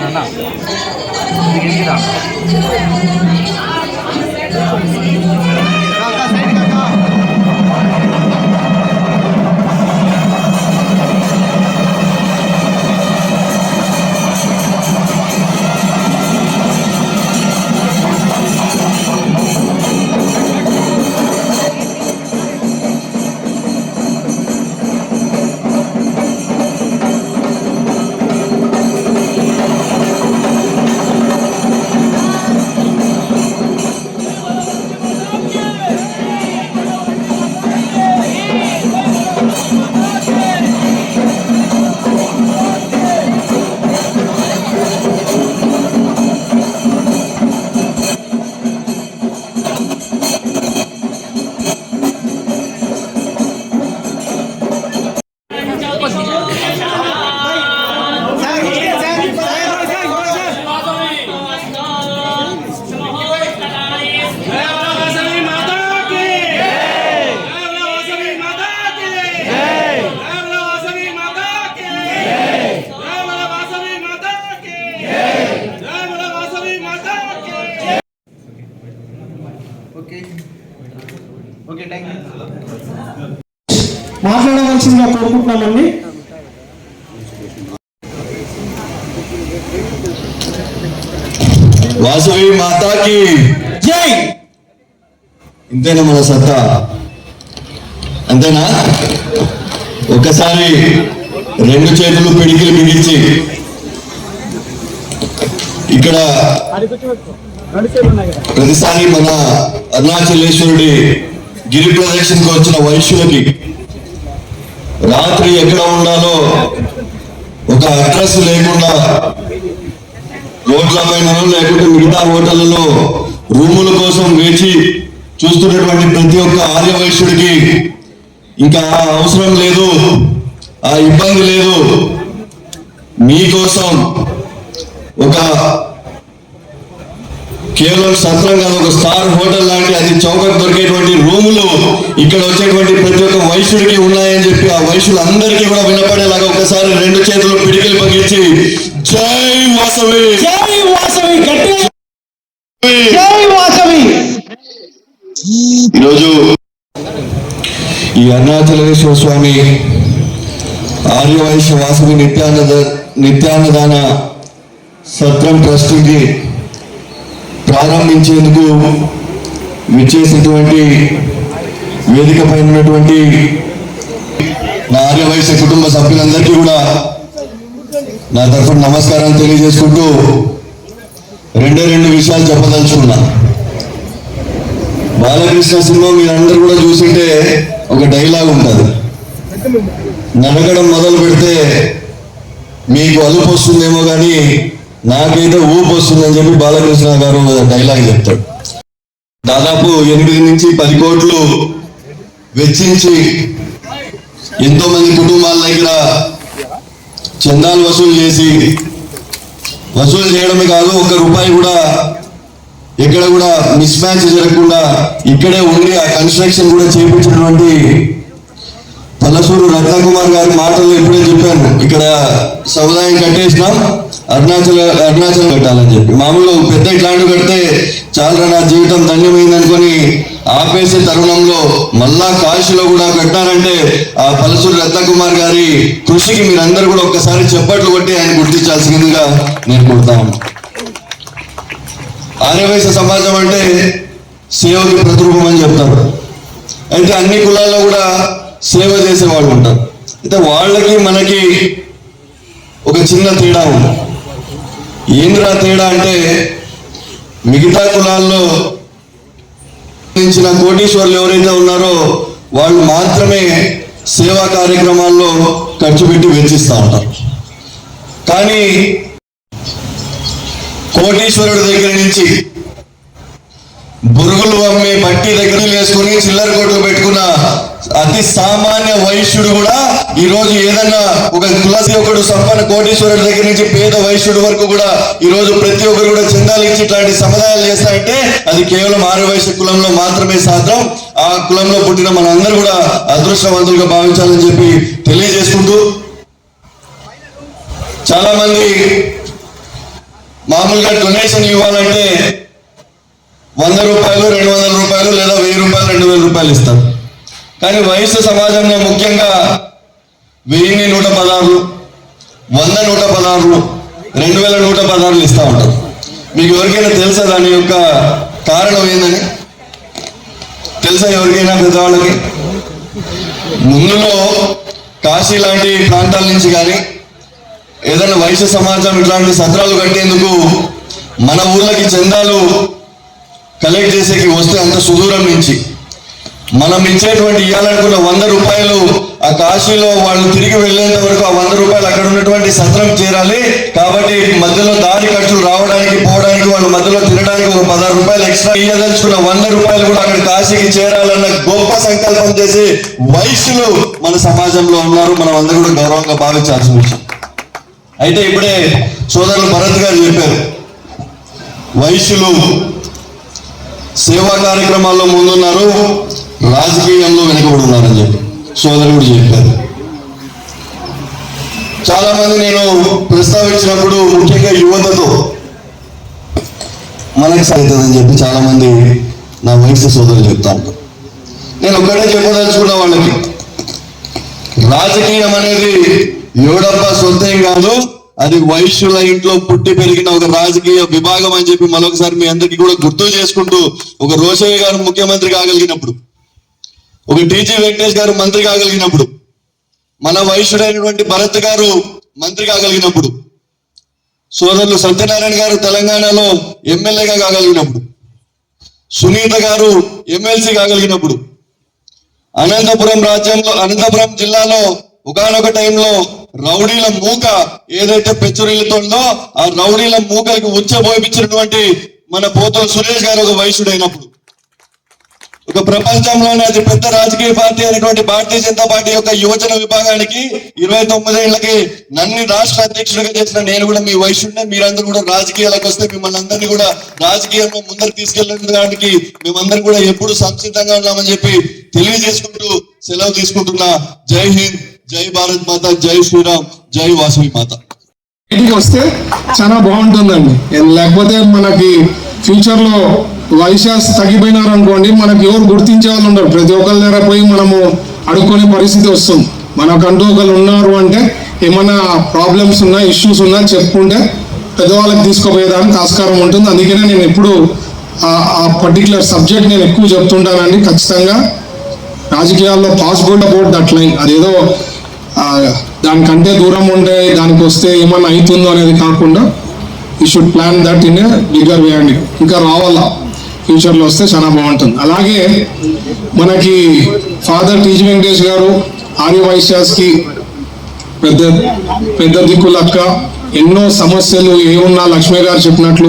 அண்ணா இது கேட்குதா మాట్లాడవలసిందిగా కోరుకుంటున్నామండి. వాసవి మాతాకి. జై! ఇంతేనా మన సత్తా? అంతేనా? ఒకసారి రెండు చేతులు పిడికిలు బిగించి ఇక్కడ ప్రతిసారి మన అరుణాచలేశ్వరుడి గిరి ప్రదక్షిణకు వచ్చిన వైశ్యులకి రాత్రి ఎక్కడ ఉండాలో ఒక అడ్రస్ లేకుండా రోడ్ల పైన లేకుంటే మిగతా హోటళ్ళలో రూముల కోసం వేచి చూస్తున్నటువంటి ప్రతి ఒక్క ఆర్య వైశ్యుడికి ఇంకా ఆ అవసరం లేదు ఆ ఇబ్బంది లేదు. మీకోసం ఒక కేవలం సత్రం కాదు ఒక స్టార్ హోటల్ లాంటి అది చౌకకు దొరికేటువంటి రూములు ఇక్కడ వచ్చేటువంటి ప్రతి ఒక్క వైశ్యుడికి ఉన్నాయని చెప్పి ఆ వైశ్యులందరికీ కూడా వినపడేలాగా ఒకసారి రెండు చేతులు పిడికిలు పగిలించి జై వాసవి! జై వాసవి జై వాసవి. ఈరోజు ఈ అరుణాచలేశ్వర స్వామి ఆర్యవైశ్య వాసవి నిత్యాన్నద నిత్యాన్నదాన సత్రం ట్రస్ట్కి ప్రారంభించేందుకు విచ్చేసినటువంటి వేదిక పైన ఉన్నటువంటి నా ఆర్యవైశ్య కుటుంబ సభ్యులందరికీ కూడా నా తరఫున నమస్కారం తెలియజేసుకుంటూ రెండే రెండు విషయాలు చెప్పదలుచుకున్నా. బాలకృష్ణ సినిమా మీరందరూ కూడా చూసింటే ఒక డైలాగ్ ఉంటుంది. నడకడం మొదలు పెడితే మీకు అలుపు వస్తుందేమో కానీ నాకైతే ఊపు వస్తుందని చెప్పి బాలకృష్ణ గారు డైలాగ్ చెప్తాడు. దాదాపు ఎనిమిది నుంచి పది కోట్లు వెచ్చించి ఎంతో మంది కుటుంబాల దగ్గర చందాలు వసూలు చేసి వసూలు చేయడమే కాదు ఒక్క రూపాయి కూడా ఎక్కడ కూడా మిస్ మ్యాచ్ జరగకుండా ఇక్కడే ఉండి ఆ కన్స్ట్రక్షన్ కూడా చేయించినటువంటి పల్లసూరు రత్నకుమార్ గారి మాటలు ఎప్పుడే చెప్పాను. ఇక్కడ సముదాయం కట్టేసినాం. అరుణాచల్ అరుణాచల్ పెట్టాలని చెప్పి. మామూలు పెద్ద ఇట్లాంటివి పెడితే చాలా నా జీవితం ధన్యమైందనుకొని ఆపేసే తరుణంలో మళ్ళా కాశీలో కూడా పెట్టారంటే ఆ పల్లసూరు రత్నకుమార్ గారి కృషికి మీరందరూ కూడా ఒక్కసారి చెప్పట్లు కొట్టి ఆయన గుర్తించాల్సిందిగా నేను కొడతాను ఆర్యవైశ్య సమాజం అంటే సేవకి ప్రతిరూపం అని చెప్తారు. అయితే అన్ని కులాల్లో కూడా సేవ చేసే వాళ్ళు ఉంటారు. అయితే వాళ్ళకి మనకి ఒక చిన్న తేడా ఉంది. ఏంద్రా తేడా అంటే మిగతా కులాల్లో సంబంధించిన కోటీశ్వర్లు ఎవరైతే ఉన్నారో వాళ్ళు మాత్రమే సేవా కార్యక్రమాల్లో ఖర్చు పెట్టి వెచ్చిస్తూ ఉంటారు. కానీ కోటీశ్వరుడి దగ్గర నుంచి బురుగులు అమ్మే బట్టి దగ్గర వేసుకుని చిల్లర కోట్లు పెట్టుకున్న అతి సామాన్య వైశ్యుడు కూడా ఈ రోజు ఏదన్నా ఒక తులసి ఒకడు సంపన్న కోటీశ్వరుడి దగ్గర నుంచి పేద వైశ్యుడి వరకు కూడా ఈ రోజు ప్రతి ఒక్కరు కూడా చందాలు ఇచ్చి ఇట్లాంటి సముదాయాలు చేస్తాయంటే అది కేవలం ఆరు కులంలో మాత్రమే సాధ్యం. ఆ కులంలో పుట్టిన మనందరూ కూడా అదృష్టవంతులుగా భావించాలని చెప్పి తెలియజేసుకుంటూ చాలా మంది మామూలుగా డొనేషన్ ఇవ్వాలంటే వంద రూపాయలు రెండు వందల రూపాయలు లేదా వెయ్యి రూపాయలు రెండు వేల రూపాయలు ఇస్తారు. కానీ వయసు సమాజంలో ముఖ్యంగా వెయ్యిని నూట పదహారు వంద నూట పదహారు రెండు వేల నూట పదహారులు ఇస్తూ ఉంటారు. మీకు ఎవరికైనా తెలుసా దాని యొక్క కారణం ఏందని? తెలుసా ఎవరికైనా పెద్దవాళ్ళకి? ముందులో కాశీ లాంటి ప్రాంతాల నుంచి కానీ ఏదైనా వైశ్య సమాజం ఇట్లాంటి సత్రాలు కట్టేందుకు మన ఊళ్ళకి చందాలు కలెక్ట్ చేసేకి వస్తే అంత సుదూరం నుంచి. మనం ఇచ్చేటువంటి ఇవ్వాలనుకున్న వంద రూపాయలు ఆ కాశీలో వాళ్ళు తిరిగి వెళ్ళేంత వరకు ఆ వంద రూపాయలు అక్కడ ఉన్నటువంటి సత్రం చేరాలి. కాబట్టి మధ్యలో దారి ఖర్చులు రావడానికి పోవడానికి వాళ్ళు మధ్యలో తినడానికి ఒక పదహారు రూపాయలు ఎక్స్ట్రా ఇయ్యదలుచుకున్న వంద రూపాయలు కూడా అక్కడ కాశీకి చేరాలన్న గొప్ప సంకల్పం చేసి వైశ్యులు మన సమాజంలో ఉన్నారు. మనం అందరూ కూడా గౌరవంగా భావించాల్సిన విషయం. అయితే ఇప్పుడే సోదరులు భరత్ గారు చెప్పారు వైశ్యులు సేవా కార్యక్రమాల్లో ముందున్నారు రాజకీయంలో వెనుకబడి ఉన్నారని చెప్పి. సోదరుడు చెప్పారు. చాలా మంది నేను ప్రస్తావించినప్పుడు ముఖ్యంగా యువతతో మనకి అవుతుందని చెప్పి చాలా మంది నా వయసు సోదరులు చెప్తా ఉంటారు నేను ఒక్కడే చెప్పదలుచుకున్న వాళ్ళకి రాజకీయం అనేది ఎవడప్ప సొంతం కాదు అది వైశ్యుల ఇంట్లో పుట్టి పెరిగిన ఒక రాజకీయ విభాగం అని చెప్పి మరొకసారి మీ అందరికీ కూడా గుర్తు చేసుకుంటూ ఒక రోషయ్య గారు ముఖ్యమంత్రి కాగలిగినప్పుడు ఒక టీజీ వెంకటేష్ గారు మంత్రి కాగలిగినప్పుడు మన వైశ్యుడైనటువంటి భరత్ గారు మంత్రి కాగలిగినప్పుడు సోదరులు సత్యనారాయణ గారు తెలంగాణలో ఎమ్మెల్యేగా కాగలిగినప్పుడు సునీత గారు ఎమ్మెల్సీ కాగలిగినప్పుడు అనంతపురం రాజ్యంలో అనంతపురం జిల్లాలో ఒకనొక టైంలో రౌడీల మూక ఏదైతే పెచ్చురిల్లుతుందో ఆ రౌడీల మూకలకు ఉచ్చబోయించినటువంటి మన పోతో సురేష్ గారు ఒక వయసుడైనప్పుడు ఒక ప్రపంచంలోనే అతి పెద్ద రాజకీయ పార్టీ అయినటువంటి భారతీయ జనతా పార్టీ యొక్క యువజన విభాగానికి ఇరవై తొమ్మిదేళ్ళకి నన్ను రాష్ట్ర అధ్యక్షుడిగా చేసిన నేను కూడా మీ వయసుండే మీరందరూ కూడా రాజకీయాలకు వస్తే మిమ్మల్ని అందరినీ కూడా రాజకీయంలో ముందరు తీసుకెళ్ళడానికి మేమందరం కూడా ఎప్పుడు సంసిద్ధంగా ఉన్నామని చెప్పి తెలియజేసుకుంటూ సెలవు తీసుకుంటున్నా. జై హింద్ జై భారత్ మాత జై శ్రీరామ్ జై వాసవి మాత. ఇంటికి వస్తే చాలా బాగుంటుందండి. లేకపోతే మనకి ఫ్యూచర్లో వైశాస్ తగ్గిపోయినారు అనుకోండి మనకు ఎవరు గుర్తించే వాళ్ళు ఉండరు. ప్రతి ఒక్కరి దగ్గర పోయి మనము అడుక్కునే పరిస్థితి వస్తుంది. మనకంటూ ఒకరు ఉన్నారు అంటే ఏమైనా ప్రాబ్లమ్స్ ఉన్నా ఇష్యూస్ ఉన్నా చెప్పుకుంటే పెద్దవాళ్ళకి తీసుకుపోయేదానికి ఆస్కారం ఉంటుంది. అందుకనే నేను ఎప్పుడు ఆ- పర్టికులర్ సబ్జెక్ట్ నేను ఎక్కువ చెప్తుంటానండి. ఖచ్చితంగా రాజకీయాల్లో పాసిబుల్ అబౌట్ దట్ లైన్ అదేదో దానికంటే దూరం ఉండే దానికి వస్తే ఏమన్నా అవుతుందో అనేది కాకుండా you should plan that in a bigger way అండి ఇంకా రావాలా? ఫ్యూచర్లో వస్తే చాలా బాగుంటుంది. అలాగే మనకి ఫాదర్ టీజీ వెంకటేష్ గారు ఆర్య వైశ్యాస్కి పెద్ద పెద్ద దిక్కులక్క ఎన్నో సమస్యలు ఏమున్నా లక్ష్మి గారు చెప్పినట్లు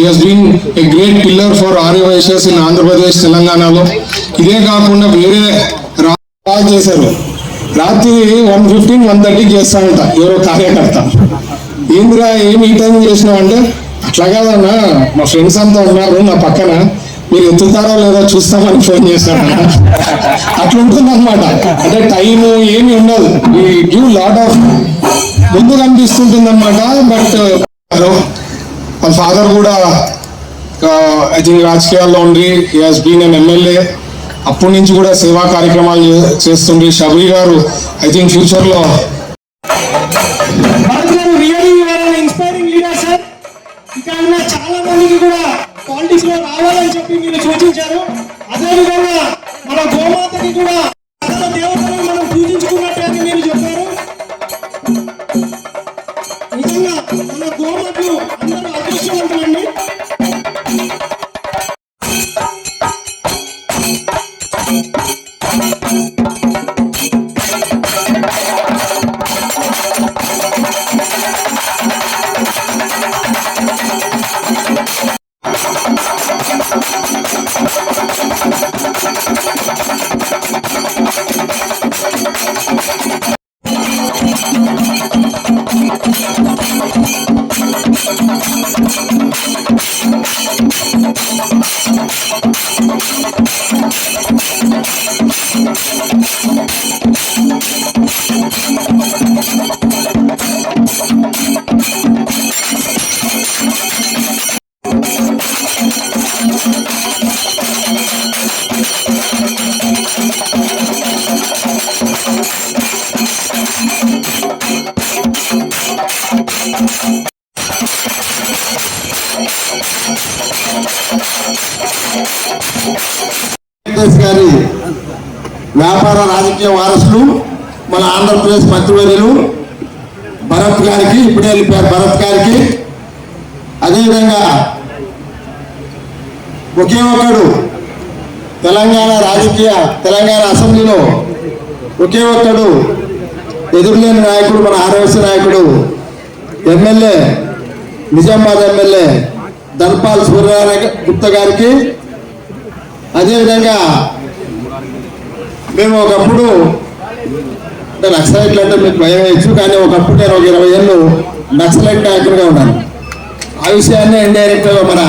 ఈ has been a great pillar for Arya Vaishyas in Andhra Pradesh తెలంగాణలో. ఇదే కాకుండా వేరే రా- చేశారు. రాత్రి వన్ ఫిఫ్టీన్ వన్ థర్టీకి చేస్తానంట ఎవరో కార్యకర్త. ఏందిరా ఏమి ఈ టైం చేసినావు అంటే అట్లా కాదన్నా. మా ఫ్రెండ్స్ అంతా ఉన్నారు నా పక్కన. మీరు ఎత్తుతారో లేదో చూస్తామని ఫోన్ చేశాను అట్లా ఉంటుంది అనమాట అంటే టైం ఏమి ఉండదు. ఈ గివ్ లాట్ ఆఫ్ ముందు కనిపిస్తుంటుంది అనమాట బట్ వాళ్ళ ఫాదర్ కూడా ఐ థింక్ రాజకీయాల్లో ఉండి he has been an MLA అప్పటి నుంచి కూడా సేవా కార్యక్రమాలు చే- చేస్తుండ్రి. షబీ గారు ఐ థింక్ ఫ్యూచర్లో చాలా మందికి కూడా పాలిటిక్స్లో రావాలని చెప్పి మీరు సూచించారు. అదేవిధంగా మన గోమాతకి కూడా వెంకటేష్ గారి వ్యాపార రాజకీయ వారసులు మన ఆంధ్రప్రదేశ్ మంత్రివర్యులు భరత్ గారికి ఇప్పుడే వెళ్ళిపోయారు భరత్ గారికి. అదేవిధంగా ఒకే ఒకడు తెలంగాణ రాజకీయ తెలంగాణ అసెంబ్లీలో ఒకే ఒక్కడు ఎదురులేని నాయకుడు మన ఆర్ఎస్ నాయకుడు ఎమ్మెల్యే నిజామాబాద్ ఎమ్మెల్యే ధన్పాల్ సూర్యనారాయణ గుప్తా గారికి అదేవిధంగా మేము ఒకప్పుడు అంటే నక్సలైట్లు అంటే మీకు భయం వేయచ్చు కానీ ఒకప్పుడు నేను ఒక ఇరవై ఏళ్ళు నక్సలైట్ నాయకుడిగా ఉన్నాను. ఆ విషయాన్ని ఇండైరెక్ట్గా మన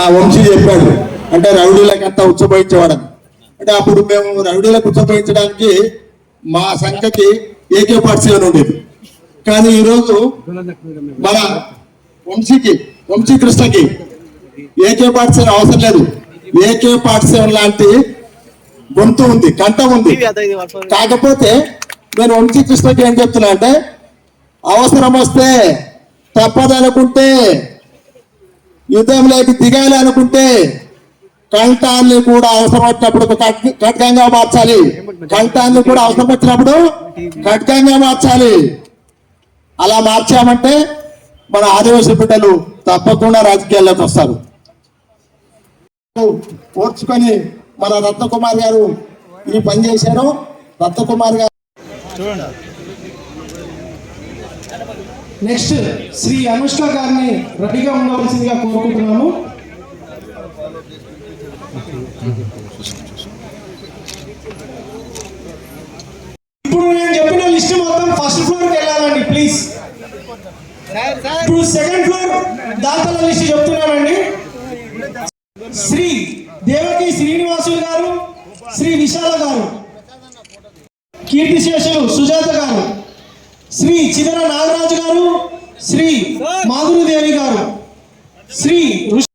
ఆ వంశీ చెప్పాడు. అంటే రౌడీలకంతా ఉచ్చబోయించేవాడని. అంటే అప్పుడు మేము రౌడీలకు ఉచ్చబోయించడానికి మా సంఖ్యకి ఏకే పార్ట్ అని ఉండేది. కానీ ఈరోజు మన వంశీకి వంశీ కృష్ణకి ఏకే పార్టీ అవసరం లేదు. ఏకే పార్ట్ సెవెన్ లాంటి గొంతు ఉంది కంఠం ఉంది. కాకపోతే నేను వంశీ కృష్ణకి ఏం చెప్తున్నా అంటే అవసరం వస్తే తప్పదనుకుంటే యుద్ధంలోకి దిగాలి అనుకుంటే కంఠాన్ని కూడా అవసరం వచ్చినప్పుడు ఖడ్- ఖడ్గంగా మార్చాలి. కంఠాన్ని కూడా అవసరం వచ్చినప్పుడు ఖడ్గంగా మార్చాలి. అలా మార్చామంటే మన ఆదివాసీ బిడ్డలు తప్పకుండా రాజకీయాల్లోకి వస్తారు. ఓర్చుకొని మన రత్నకుమార్ గారు ఈ పని చేశారు. రత్నకుమార్ గారు నెక్స్ట్ శ్రీ అనుష్క గారిని రెడీగా ఉండవలసిందిగా కోరుకుంటున్నాము. ఇప్పుడు నేను చెప్పిన లిస్ట్ మొత్తం ఫస్ట్ ఫ్లోర్కి వెళ్ళాలండి ప్లీజ్ ఇప్పుడు సెకండ్ ఫ్లోర్ దాతల లిస్ట్ చెప్తున్నానండి శ్రీ దేవకి శ్రీనివాసులు గారు శ్రీ విశాల గారు కీర్తిశేషులు సుజాత గారు శ్రీ చిదర నాగరాజు గారు శ్రీ మాధురిదేవి గారు శ్రీ